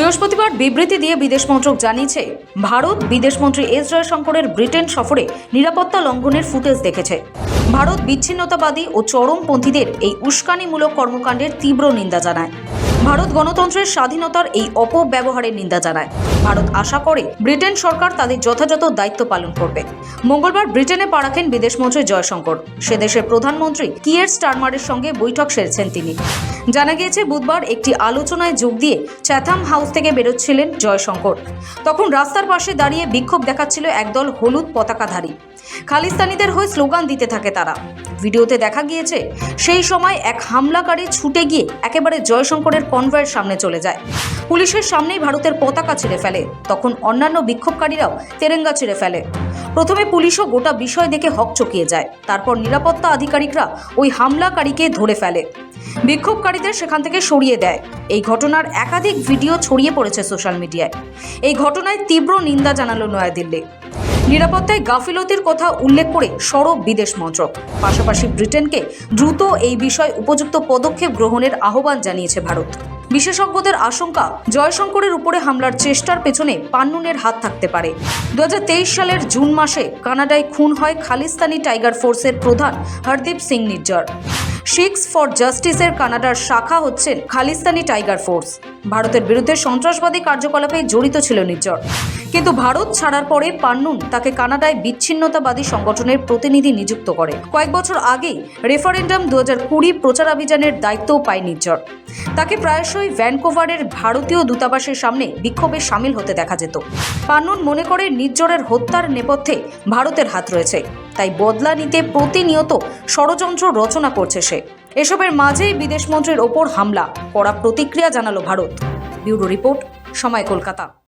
বৃহস্পতিবার বিবৃতি দিয়ে বিদেশ মন্ত্রক জানিয়েছে, ভারত বিদেশমন্ত্রী এস জয়শঙ্করের ব্রিটেন সফরে নিরাপত্তা লঙ্ঘনের ফুটেজ দেখেছে। ভারত বিচ্ছিন্নতাবাদী ও চরমপন্থীদের এই উস্কানিমূলক কর্মকাণ্ডের তীব্র নিন্দা জানায়। ভারত গণতন্ত্রের স্বাধীনতার এই অপব্যবহারের নিন্দা জানায়। ভারত আশা করে ব্রিটেন সরকার তাদের যথাযথ দায়িত্ব পালন করবে। মঙ্গলবার ব্রিটেনে পা রাখেন বিদেশমন্ত্রী জয়শঙ্কর। সে দেশের প্রধানমন্ত্রী কিয়ের স্টারমারের সঙ্গে বৈঠক সেরেছেন তিনি। জানা গিয়েছে, বুধবার একটি আলোচনায় যোগ দিয়ে চ্যাথাম হাউস থেকে বেরোচ্ছিলেন জয়শঙ্কর। তখন রাস্তার পাশে দাঁড়িয়ে বিক্ষোভ দেখাচ্ছিল একদল হলুদ পতাকাধারী। খালিস্তানিদের হয়ে স্লোগান দিতে থাকে তারা। ভিডিওতে দেখা গিয়েছে, সেই সময় এক হামলাকারী ছুটে গিয়ে একেবারে জয়শঙ্করের কনভয়ের সামনে চলে যায়। পুলিশের সামনেই ভারতের পতাকা ছিঁড়ে ফেলে, তখন অন্যান্য বিক্ষোভকারীরাও তেরেঙ্গা ছিঁড়ে ফেলে। প্রথমে পুলিশও গোটা বিষয় দেখে হক চকিয়ে যায়, তারপর নিরাপত্তা আধিকারিকরা ওই হামলাকারীকে ধরে ফেলে। বিক্ষোভকারীদের সেখান থেকে সরিয়ে দেয়। এই ঘটনার একাধিক ভিডিও ছড়িয়ে পড়েছে সোশ্যাল মিডিয়ায়। এই ঘটনায় তীব্র নিন্দা জানালো নয়াদিল্লি। নিরাপত্তায় গাফিলতির কথা উল্লেখ করে সরব বিদেশ মন্ত্রক। পাশাপাশি ব্রিটেনকে দ্রুত এই বিষয়ে উপযুক্ত পদক্ষেপ গ্রহণের আহ্বান জানিয়েছে ভারত। বিশেষজ্ঞদের আশঙ্কা, জয়শঙ্করের উপরে হামলার চেষ্টার পেছনে পান্নুনের হাত থাকতে পারে। দু হাজার তেইশ সালের জুন মাসে কানাডায় খুন হয় খালিস্তানি টাইগার ফোর্সের প্রধান হরদীপ সিং নির্জর। শিখস ফর জাস্টিসের কানাডার শাখা হচ্ছেন খালিস্তানি টাইগার ফোর্স। ভারতের বিরুদ্ধে সন্ত্রাসবাদী কার্যকলাপে জড়িত ছিল নির্জর। কিন্তু ভারত ছাড়ার পরে পান্নুন তাকে কানাডায় বিচ্ছিন্নতাবাদী সংগঠনের প্রতিনিধি নিযুক্ত করে। কয়েক বছর আগেই রেফারেন্ডাম দু হাজার কুড়ি প্রচারাভিযানের দায়িত্বও পায় নির্জর তাকে প্রায়শই ভ্যানকোভারের ভারতীয় দূতাবাসের সামনে বিক্ষোভে সামিল হতে দেখা যেত। পান্নুন মনে করে নির্জরের হত্যার নেপথ্যে ভারতের হাত রয়েছে। তাই বদলা নিতে প্রতিনিয়ত ষড়যন্ত্র রচনা করছে সে। এসবের মাঝেই বিদেশমন্ত্রীর ওপর হামলা করা প্রতিক্রিয়া জানালো ভারত। ব্যুরো রিপোর্ট, সময় কলকাতা।